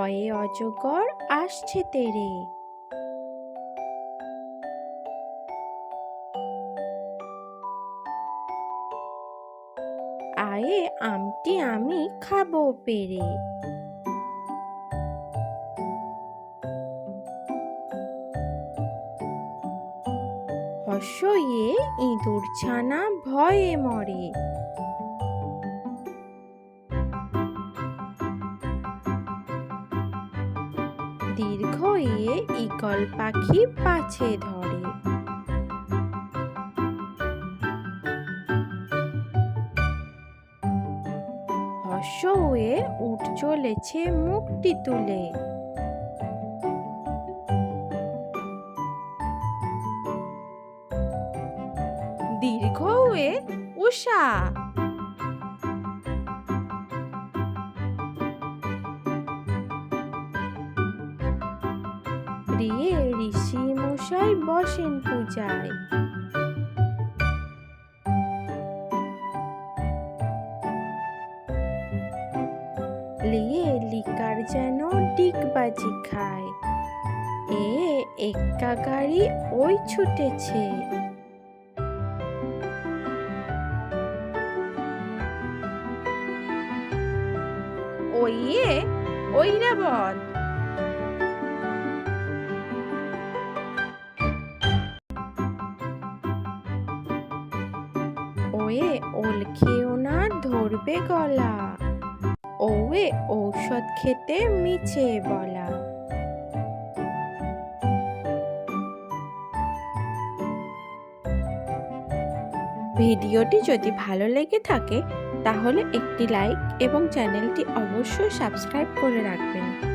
অয়ে অজগর আসছে তেরে। আয়ে আমটি আমি খাব পেরে। হর্ষয়ে ইঁদুর ছানা ভয়ে মরে। দীর্ঘ এ ইগল পাখি পাছে ধরে। হয়ে উঠ চলেছে মুখটি তুলে। দীর্ঘ হয়ে উষা প্রিয়ে ঋষি মশাই বসেন পূজায়। লিয়ে লিকার যেন ডিগবাজি খায়। এ এক্কা গাড়ি ওই ছুটেছে। ওইয়ে ঐরাবত ওয়ে ওল খেও না ধরবে গলা। ওয়ে ঔষধ খেতে মিছে বলা। ভিডিওটি যদি ভালো লেগে থাকে, তাহলে একটি লাইক এবং চ্যানেলটি অবশ্যই সাবস্ক্রাইব করে রাখবেন।